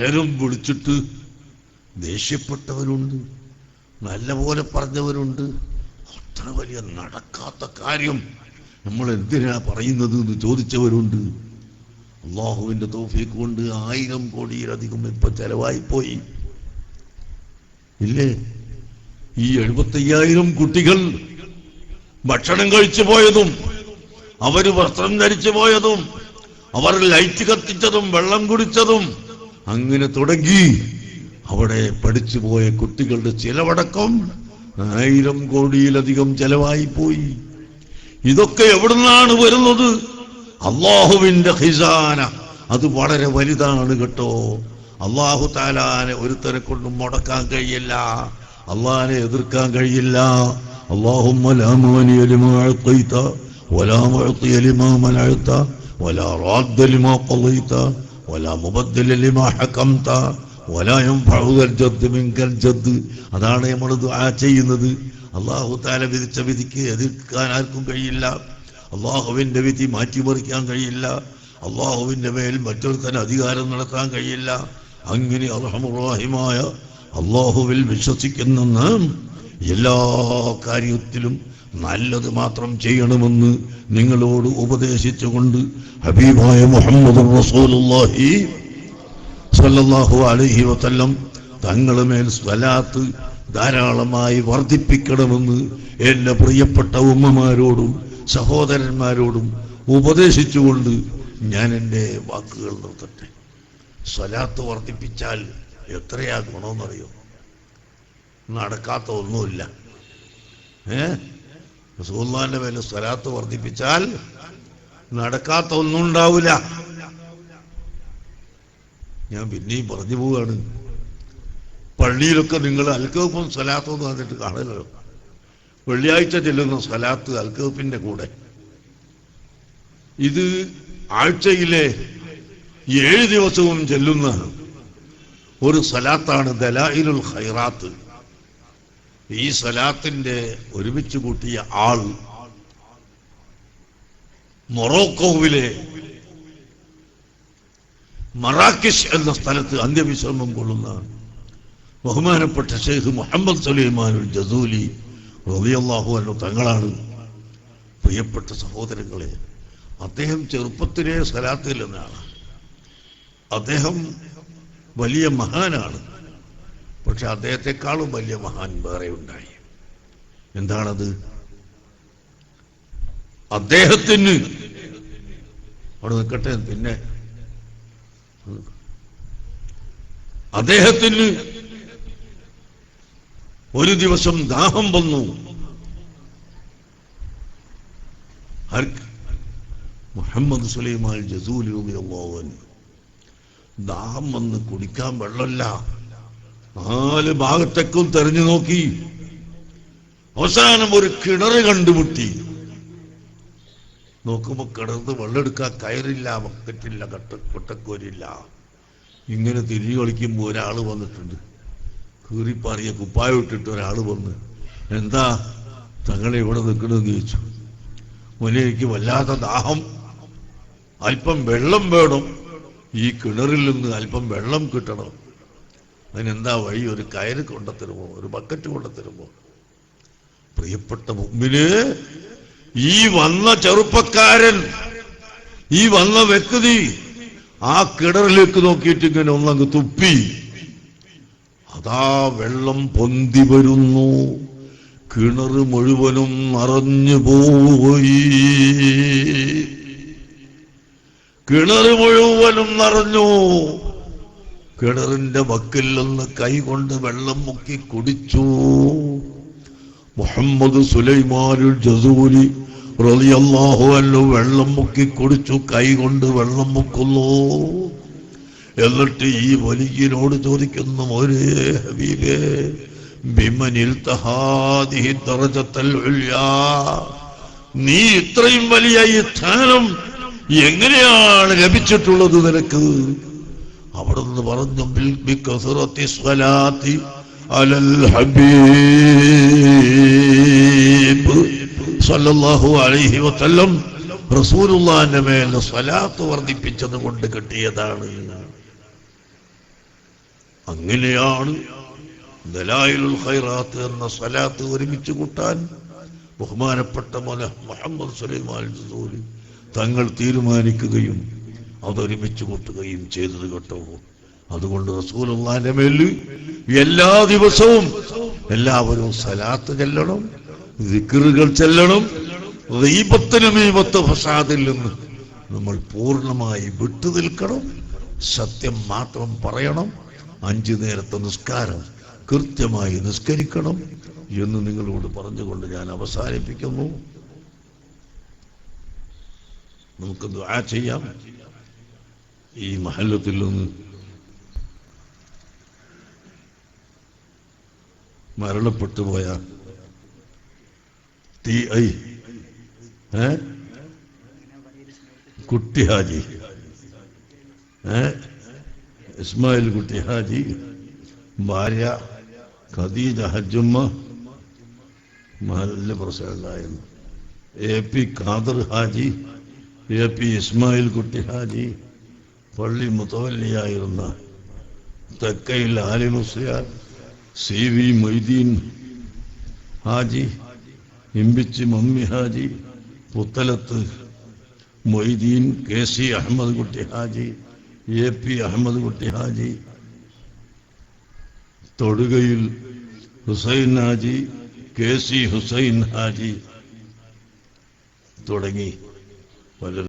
പലരും വിളിച്ചിട്ട് ദേഷ്യപ്പെട്ടവരുണ്ട് നല്ലപോലെ പറഞ്ഞവരുണ്ട്. അത്ര വലിയ നടക്കാത്ത കാര്യം നമ്മൾ എന്തിനാ പറയുന്നത് എന്ന് ചോദിച്ചവരുണ്ട്. അള്ളാഹുവിന്റെ തോഫീക്ക് കൊണ്ട് ആയിരം കോടിയിലധികം ഇപ്പൊ ചെലവായി പോയി ഇല്ലേ? ഈ എഴുപത്തയ്യായിരം കുട്ടികൾ ഭക്ഷണം കഴിച്ചു പോയതും അവർ വസ്ത്രം ധരിച്ചു പോയതും അവർ ലൈറ്റ് കത്തിച്ചതും വെള്ളം കുടിച്ചതും അങ്ങനെ തുടങ്ങി അവിടെ പഠിച്ചു പോയ കുട്ടികളുടെ ചിലവടക്കം ആയിരം കോടിയിലധികം ചെലവായി പോയി ഇതൊക്കെ എവിടുന്നാണ് വരുന്നത് അള്ളാഹുവിന്റെ ഖിസാന അത് വളരെ വലുതാണ് കേട്ടോ അള്ളാഹു താലാനെ ഒരുത്തനെ കൊണ്ടും മുടക്കാൻ കഴിയില്ല അള്ളാഹിനെ എതിർക്കാൻ കഴിയില്ല اللهم لا مانع لما أعطيت ولا معطي لما منعت ولا راد لما قضيت ولا مبدل لما حكمت ولا ينفع ذا الجد منك الجد അതാണ് നമ്മൾ ദുആ ചെയ്യുന്നത് അള്ളാഹു താല വിധിച്ച വിധിക്ക് എതിർക്കാൻ ആർക്കും കഴിയില്ല അള്ളാഹുവിന്റെ വിധി മാറ്റിമറിക്കാൻ കഴിയില്ല അള്ളാഹുവിന്റെ മേൽ മറ്റൊരുത്തന് അധികാരം നടത്താൻ കഴിയില്ല അങ്ങനെ അർഹമുറാഹിമായ അള്ളാഹുവിൽ വിശ്വസിക്കുന്ന നാം എല്ലാ കാര്യത്തിലും നല്ലത് മാത്രം ചെയ്യണമെന്ന് നിങ്ങളോട് ഉപദേശിച്ചുകൊണ്ട് ഹബീബായ മുഹമ്മദ് റസൂലുള്ളാഹി സല്ലല്ലാഹു അലൈഹി വസല്ലം തങ്ങളുടെ മേൽ സ്വലാത്ത് ധാരാളമായി വർദ്ധിപ്പിക്കണമെന്ന് എന്റെ പ്രിയപ്പെട്ട ഉമ്മമാരോടും സഹോദരന്മാരോടും ഉപദേശിച്ചുകൊണ്ട് ഞാൻ എന്റെ വാക്കുകൾ നിർത്തട്ടെ. സ്വലാത്ത് വർദ്ധിപ്പിച്ചാൽ എത്രയാ ഗുണമെന്നറിയോ? നടക്കാത്ത ഒന്നുമില്ല. ഏ? റസൂലുള്ളാഹിന്റെ മേലെ സ്വലാത്ത് വർദ്ധിപ്പിച്ചാൽ നടക്കാത്ത ഒന്നും ഉണ്ടാവില്ല. ഞാൻ പിന്നെയും പറഞ്ഞു പോവുകയാണ്. പള്ളിയിലൊക്കെ നിങ്ങൾ അൽക്കവപ്പും സ്വലാത്തും എന്ന് പറഞ്ഞിട്ട് കാണലോ വെള്ളിയാഴ്ച ചെല്ലുന്ന സ്വലാത്ത് അൽക്കവപ്പിന്റെ കൂടെ. ഇത് ആഴ്ചയിലെ ഏഴ് ദിവസവും ചെല്ലുന്ന ഒരു സ്വലാത്താണ് ദലായിലുൽ ഖൈറാത്ത്. ഈ സലാത്തിന്റെ ഒരുമിച്ച് കൂട്ടിയ ആൾ മൊറോക്കോവിലെ മറാക്കിഷ് എന്ന സ്ഥലത്ത് അന്ത്യവിശ്രമം കൊള്ളുന്ന ബഹുമാനപ്പെട്ട ഷെയ്ഖ് മുഹമ്മദ് സുലൈമാനുൽ ജസൂലി റളിയല്ലാഹു അൻഹു തങ്ങളാണ്. പ്രിയപ്പെട്ട സഹോദരങ്ങളെ അദ്ദേഹം ചെറുപ്പത്തിലെ സ്ഥലത്തിൽ നിന്നാണ് അദ്ദേഹം വലിയ മഹാനാണ്. പക്ഷെ അദ്ദേഹത്തെക്കാളും വലിയ മഹാൻ വേറെ ഉണ്ടായി. എന്താണത്? അദ്ദേഹത്തിന്. അവിടെ നിൽക്കട്ടെ പിന്നെ. അദ്ദേഹത്തിന് ഒരു ദിവസം ദാഹം വന്നു? മുഹമ്മദ് സുലൈമാൻ ജസൂലി ദാഹം വന്ന് കുടിക്കാൻ വെള്ളമില്ല. നാല് ഭാഗത്തേക്കും തെരഞ്ഞു നോക്കി. അവസാനം ഒരു കിണർ കണ്ടുമുട്ടി. നോക്കുമ്പോ കിണർന്ന് വെള്ളമെടുക്കാൻ കയറില്ല ബക്കറ്റില്ല കട്ട കൊട്ടക്കോരില്ല. ഇങ്ങനെ തിരിഞ്ഞു കളിക്കുമ്പോ ഒരാൾ വന്നിട്ടുണ്ട്. കീറിപ്പാറിയ കുപ്പായ ഇട്ടിട്ട് ഒരാൾ വന്ന് എന്താ തങ്ങളെ ഇവിടെ നിൽക്കണമെന്ന് ചോദിച്ചു. മോനെ വല്ലാത്ത ദാഹം. അല്പം വെള്ളം വേണം. ഈ കിണറിൽ നിന്ന് അല്പം വെള്ളം കിട്ടണം. അതിനെന്താ വഴി? ഒരു കയറ് കൊണ്ടുത്തരുമോ? ഒരു ബക്കറ്റ് കൊണ്ടുത്തരുമോ? പ്രിയപ്പെട്ട മുമ്പിൽ ഈ വന്ന ചെറുപ്പക്കാരൻ ഈ വന്ന വ്യക്തി ആ കിണറിലേക്ക് നോക്കിയിട്ട് ഇങ്ങനെ ഒന്നങ്ങ് തുപ്പി. അതാ വെള്ളം പൊന്തി വരുന്നു. കിണറ് മുഴുവനും നിറഞ്ഞു പോയി. കിണറ് മുഴുവനും നിറഞ്ഞു. കിണറിന്റെ വക്കിൽ നിന്ന് കൈകൊണ്ട് വെള്ളം മുക്കി കുടിച്ചു. മുഹമ്മദ് സുലൈമാനുൽ ജസൂലി റളിയല്ലാഹു അൻഹു വെള്ളം മുക്കി കുടിച്ചു കൈകൊണ്ട് വെള്ളം മുക്കുന്നു. എന്നിട്ട് ഈ വലിയനോട് ചോദിക്കുന്നു ഒരേ ഹബീബേ ബിമനിൽ നീ ഇത്രയും വലിയ ഈ സ്ഥാനം എങ്ങനെയാണ് ലഭിച്ചിട്ടുള്ളത് നിനക്ക്? അവിടെ നിന്ന് പറഞ്ഞു റസൂലുള്ളാന്റെ മേൽ സ്വലാത്ത് വർദ്ധിപ്പിച്ചത് കൊണ്ട് കിട്ടിയതാണ്. അങ്ങനെയാണ് ഖൈറാത്ത് എന്ന സ്വലാത്ത് ഒരുമിച്ച് കൂട്ടാൻ ബഹുമാനപ്പെട്ട മോല മുഹമ്മദ് സുലൈമാൻ തങ്ങൾ തീരുമാനിക്കുകയും അതൊരുമിച്ച് കൂട്ടുകയും ചെയ്തത് കേട്ടോ. അതുകൊണ്ട് റസൂലുള്ളാന്റെ മേലിൽ എല്ലാ ദിവസവും എല്ലാവരും സലാത്ത് ചെല്ലണം ദിക്കറുകൾ ചെല്ലണം ദൈവത്തിനും ഈപത്ത് ഫസാദിൽ നിന്ന് നമ്മൾ പൂർണമായി വിട്ടു നിൽക്കണം. സത്യം മാത്രം പറയണം. അഞ്ചു നേരത്തെ നിസ്കാരം കൃത്യമായി നിസ്കരിക്കണം എന്ന് നിങ്ങളോട് പറഞ്ഞുകൊണ്ട് ഞാൻ അവസാനിപ്പിക്കുന്നു. നമുക്ക് ദുആ ചെയ്യാം. ഈ മഹല്ലത്തിൽ നിന്ന് മരണപ്പെട്ടു പോയ ടി ഐ ഏ? കുട്ടി ഹാജി ഏ? ഇസ്മായിൽ കുട്ടി ഹാജി ഭാര്യ ഖദീജ ഹജ്ജുമ്മ നല്ല പ്രസിഡന്റായിരുന്നു A P Khader Haji A P Ismail Kutty Haji പള്ളി മുതവല്ലിയായിരുന്ന Thekkayil Ali Musliyar C V Moideen Haji Imbich Mammi Haji Puthalath Moideen K C Ahammed Kutty Haji A P Ahammed Kutty Haji Thodukayil Hussain Haji K C Hussain Haji തുടങ്ങി പലരും.